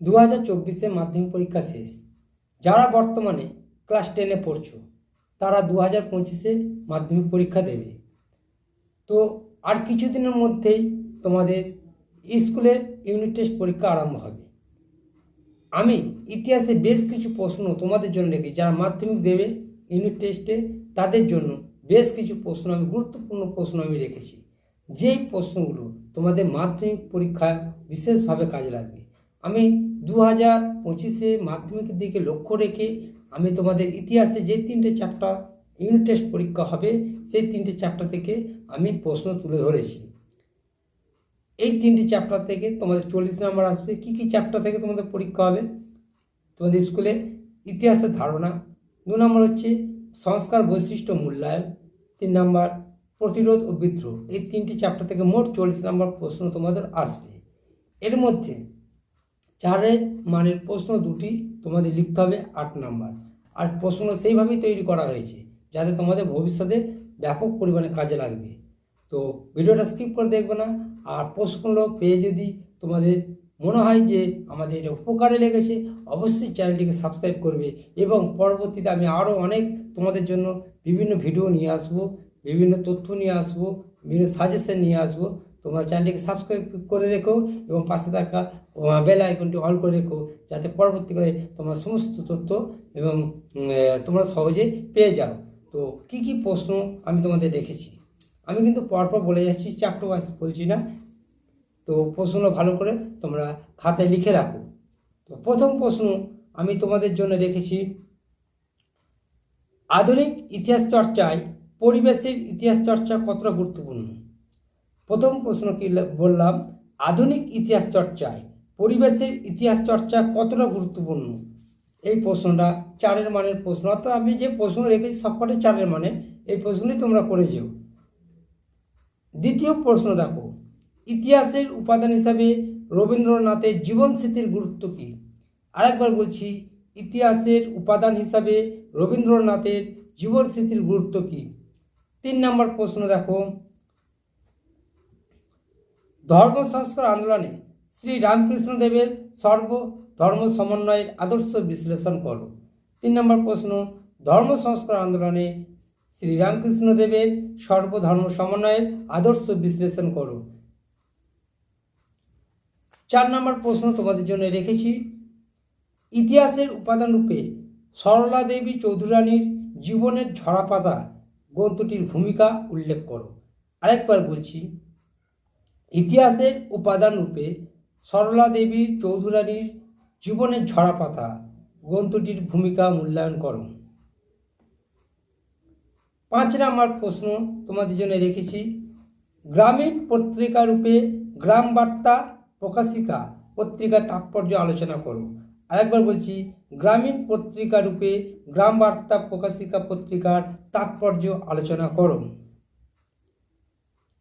দু হাজার চব্বিশে মাধ্যমিক পরীক্ষা শেষ। যারা বর্তমানে ক্লাস টেনে পড়ছো, তারা দু হাজার পঁচিশে মাধ্যমিক পরীক্ষা দেবে। তো আর কিছুদিনের মধ্যেই তোমাদের স্কুলের ইউনিট টেস্ট পরীক্ষা আরম্ভ হবে। আমি ইতিহাসে বেশ কিছু প্রশ্ন তোমাদের জন্য রেখেছি, যারা মাধ্যমিক দেবে ইউনিট টেস্টে তাদের জন্য বেশ কিছু প্রশ্ন আমি, গুরুত্বপূর্ণ প্রশ্ন আমি রেখেছি। যেই প্রশ্নগুলো তোমাদের মাধ্যমিক পরীক্ষায় বিশেষভাবে কাজে লাগবে। আমি দু হাজার পঁচিশে মাধ্যমিকের দিকে লক্ষ্য রেখে আমি তোমাদের ইতিহাসে যে তিনটে চ্যাপ্টার ইউনিট টেস্ট পরীক্ষা হবে, সেই তিনটে চ্যাপ্টার থেকে আমি প্রশ্ন তুলে ধরেছি। এই তিনটি চ্যাপ্টার থেকে তোমাদের চল্লিশ নাম্বার আসবে। কি কি চ্যাপ্টার থেকে তোমাদের পরীক্ষা হবে? তোমাদের স্কুলে ইতিহাসের ধারণা। দু নম্বর হচ্ছে সংস্কার বৈশিষ্ট্য মূল্যায়ন। তিন নম্বর প্রতিরোধ ও বিদ্রোহ। এই তিনটি চ্যাপ্টার থেকে মোট চল্লিশ নম্বর প্রশ্ন তোমাদের আসবে। এর মধ্যে চারের মানের প্রশ্ন দুটি তোমাদের লিখতে হবে আট নাম্বার। আর প্রশ্ন সেইভাবেই তৈরি করা হয়েছে, যাতে তোমাদের ভবিষ্যতে ব্যাপক পরিমাণে কাজে লাগবে। তো ভিডিওটা স্কিপ করে দেখবে না। আর প্রশ্নগুলো পেয়ে যদি তোমাদের মনে হয় যে আমাদের এটা উপকারে লেগেছে, অবশ্যই চ্যানেলটিকে সাবস্ক্রাইব করবে এবং পরবর্তীতে আমি আরও অনেক তোমাদের জন্য বিভিন্ন ভিডিও নিয়ে আসব। বিভিন্ন তথ্য নিয়ে আসব, বিভিন্ন সাজেশন নিয়ে আসব। তোমরা চ্যানেলটিকে সাবস্ক্রাইব করে রেখো এবং পাশে থাকা বেল আইকনটি অল করে রেখো, যাতে পরবর্তীকালে তোমার সমস্ত তথ্য এবং তোমরা সহজে পেয়ে যাও। তো কি কি প্রশ্ন আমি তোমাদের রেখেছি আমি কিন্তু পরপর বলে যাচ্ছি চ্যাপ্টার ওয়াইজ বলছি না। তো প্রশ্নগুলো ভালো করে তোমরা খাতায় লিখে রাখো। তো প্রথম প্রশ্ন আমি তোমাদের জন্য রেখেছি, আধুনিক ইতিহাস চর্চায় পরিবেশের ইতিহাস চর্চা কতটা গুরুত্বপূর্ণ? প্রথম প্রশ্ন কি বললাম, আধুনিক ইতিহাস চর্চায় পরিবেশের ইতিহাস চর্চা কতটা গুরুত্বপূর্ণ? এই প্রশ্নটা চারের মানের প্রশ্ন। অর্থাৎ আমি যে প্রশ্ন রেখেছি সবকটাই চারের মানে এই প্রশ্নই তোমরা করে যেও। দ্বিতীয় প্রশ্ন দেখো, ইতিহাসের উপাদান হিসাবে রবীন্দ্রনাথের জীবন স্মৃতির গুরুত্ব কী? আরেকবার বলছি, ইতিহাসের উপাদান হিসাবে রবীন্দ্রনাথের জীবন স্মৃতির গুরুত্ব কী? তিন নম্বর প্রশ্ন দেখো। ধর্ম, সংস্কার, আন্দোলনে শ্রী রামকৃষ্ণদেবের সর্ব ধর্ম সমন্বয়ের আদর্শ বিশ্লেষণ করো। তিন নম্বর প্রশ্ন, ধর্ম, সংস্কার, আন্দোলনে শ্রী রামকৃষ্ণদেবের সর্বধর্ম সমন্বয়ের আদর্শ বিশ্লেষণ করো। চার নম্বর প্রশ্ন তোমাদের জন্য রেখেছি। ইতিহাসের উপাদান রূপে সরলা দেবী চৌধুরানীর জীবনের ঝরাপাতা গ্রন্থটির ভূমিকা উল্লেখ করো। আরেকবার বলছি, ইতিহাসের উপাদান রূপে সরলা দেবীর চৌধুরানীর জীবনের ঝরাপাতা গ্রন্থটির ভূমিকা মূল্যায়ন করো। পাঁচ নম্বর প্রশ্ন তোমাদের জন্য রেখেছি, গ্রামীণ পত্রিকা রূপে গ্রাম বার্তা প্রকাশিকা পত্রিকার তাৎপর্য আলোচনা করো। আরেকবার বলছি, গ্রামীণ পত্রিকা রূপে গ্রাম বার্তা প্রকাশিকা পত্রিকার তাৎপর্য আলোচনা করো।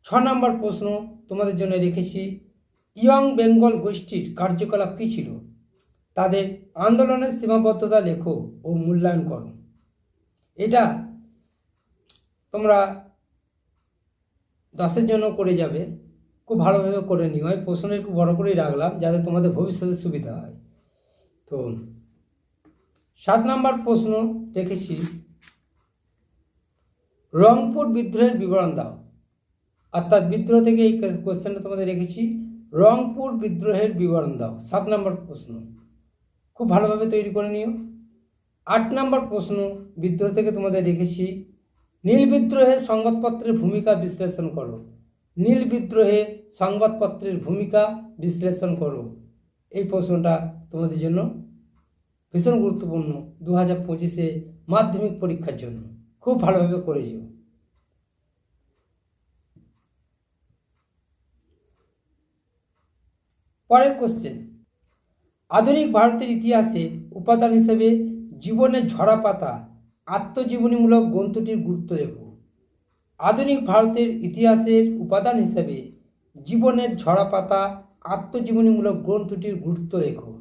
ছ নম্বর প্রশ্ন তোমাদের জন্য রেখেছি, ইয়ং বেঙ্গল গোষ্ঠীর কার্যকলাপ কী ছিল? তাদের আন্দোলনের সীমাবদ্ধতা লেখো ও মূল্যায়ন করো। এটা তোমরা দশের জন্য করে যাবে, খুব ভালোভাবে করে নিও। আমি প্রশ্নের একটু বড় করেই রাখলাম, যাতে তোমাদের ভবিষ্যতে সুবিধা হয়। তো সাত নম্বর প্রশ্ন রেখেছি রংপুর বিদ্রোহের বিবরণ দাও। অর্থাৎ বিদ্রোহ থেকে এই কোশ্চেনটা তোমাদের রেখেছি। রংপুর বিদ্রোহের বিবরণ দাও। সাত নম্বর প্রশ্ন। খুব ভালোভাবে তৈরি করে নিও। আট নম্বর প্রশ্ন বিদ্রোহ থেকে তোমাদের রেখেছি। নীল বিদ্রোহের সংবাদপত্রের ভূমিকা বিশ্লেষণ করো। নীল বিদ্রোহে সংবাদপত্রের ভূমিকা বিশ্লেষণ করো। এই প্রশ্নটা তোমাদের জন্য ভীষণ গুরুত্বপূর্ণ দু হাজার পঁচিশে মাধ্যমিক পরীক্ষার জন্য। খুব ভালোভাবে করে যেও পরের কোশ্চেন আধুনিক ভারতের ইতিহাসে উপাদান হিসেবে জীবনের ঝরা পাতা আত্মজীবনীমূলক গ্রন্থটির গুরুত্ব দেখো। আধুনিক ভারতের ইতিহাসের উপাদান হিসেবে জীবনের ঝরা পাতা আত্মজীবনীমূলক গ্রন্থটির গুরুত্ব লেখো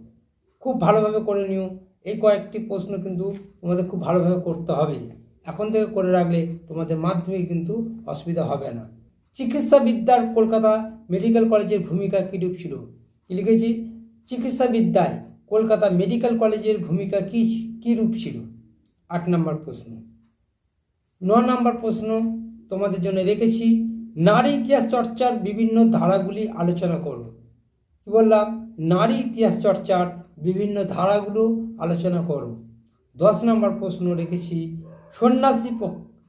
খুব ভালোভাবে করে নিও। এই কয়েকটি প্রশ্ন কিন্তু তোমাদের খুব ভালোভাবে করতে হবে। এখন থেকে করে রাখলে তোমাদের মাধ্যমিকে কিন্তু অসুবিধা হবে না। চিকিৎসাবিদ্যার কলকাতা মেডিকেল কলেজের ভূমিকা কীরূপ ছিল? কি লিখেছি? চিকিৎসাবিদ্যায় কলকাতা মেডিকেল কলেজের ভূমিকা কী কীরূপ ছিল? আট নম্বর প্রশ্ন। ন নম্বর প্রশ্ন তোমাদের জন্য রেখেছি। নারী ইতিহাস চর্চার বিভিন্ন ধারাগুলি আলোচনা করো। কি বললাম? নারী ইতিহাস চর্চার বিভিন্ন ধারাগুলো আলোচনা করো দশ নম্বর প্রশ্ন রেখেছি, সন্ন্যাসী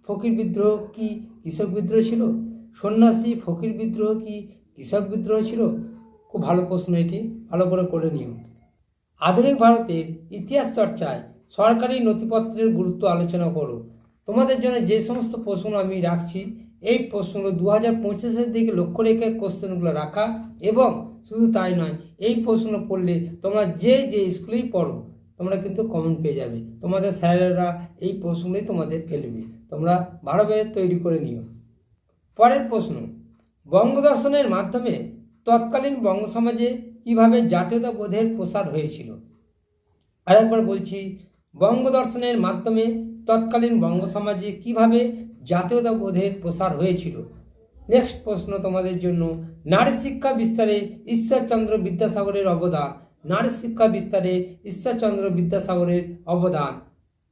ফকির বিদ্রোহ কি কৃষক বিদ্রোহ ছিল? সন্ন্যাসী ফকির বিদ্রোহ কি কৃষক বিদ্রোহ ছিল? খুব ভালো প্রশ্ন এটি ভালো করে করে নিও। আধুনিক ভারতের ইতিহাস চর্চায় সরকারি নথিপত্রের গুরুত্ব আলোচনা করো। তোমাদের জন্য যে সমস্ত প্রশ্ন আমি রাখছি এই প্রশ্নগুলো দু হাজার পঁচিশের দিকে লক্ষ্য রেখে কোশ্চেনগুলো রাখা এবং শুধু তাই নয়, এই প্রশ্ন পড়লে তোমরা যে যে স্কুলেই পড়ো, তোমরা কিন্তু কমন পেয়ে যাবে। তোমাদের স্যারেরা এই প্রশ্নগুলোই তোমাদের ফেলবে। তোমরা ভালোভাবে তৈরি করে নিও। পরের প্রশ্ন, বঙ্গদর্শনের মাধ্যমে তৎকালীন বঙ্গ সমাজে কীভাবে জাতীয়তা বোধের প্রসার হয়েছিল? আরেকবার বলছি, বঙ্গদর্শনের মাধ্যমে তৎকালীন বঙ্গ সমাজে কীভাবে জাতীয়তা বোধের প্রসার হয়েছিল। নেক্সট প্রশ্ন তোমাদের জন্য, নারী শিক্ষা বিস্তারে ঈশ্বরচন্দ্র বিদ্যাসাগরের অবদান। নারী শিক্ষা বিস্তারে ঈশ্বরচন্দ্র বিদ্যাসাগরের অবদান।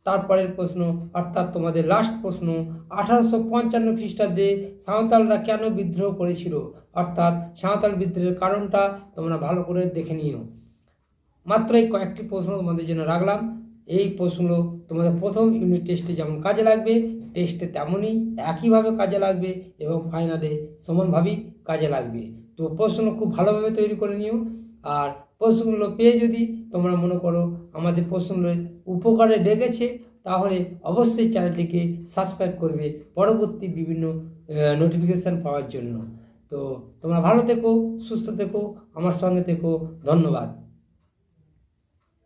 তারপরের প্রশ্ন, অর্থাৎ তোমাদের লাস্ট প্রশ্ন, আঠারোশো পঞ্চান্ন খ্রিস্টাব্দে সাঁওতালরা কেন বিদ্রোহ করেছিল? অর্থাৎ সাঁওতাল বিদ্রোহের কারণটা তোমরা ভালো করে দেখে নিও। মাত্র এই কয়েকটি প্রশ্ন তোমাদের জন্য রাখলাম। এই প্রশ্নগুলো তোমাদের প্রথম ইউনিট টেস্টে যেমন কাজে লাগবে টেস্টে তেমনই একইভাবে কাজে লাগবে এবং ফাইনালে সমানভাবেই কাজে লাগবে। তো প্রশ্ন খুব ভালোভাবে তৈরি করে নিও। আর প্রশ্নগুলো পেয়ে যদি তোমরা মনে করো আমাদের প্রশ্নগুলো উপকারে ডেকেছে তাহলে অবশ্যই চ্যানেলটিকে সাবস্ক্রাইব করবে পরবর্তী বিভিন্ন নোটিফিকেশান পাওয়ার জন্য। তো তোমরা ভালো থেকো, সুস্থ থেকো, আমার সঙ্গে থেকো, ধন্যবাদ।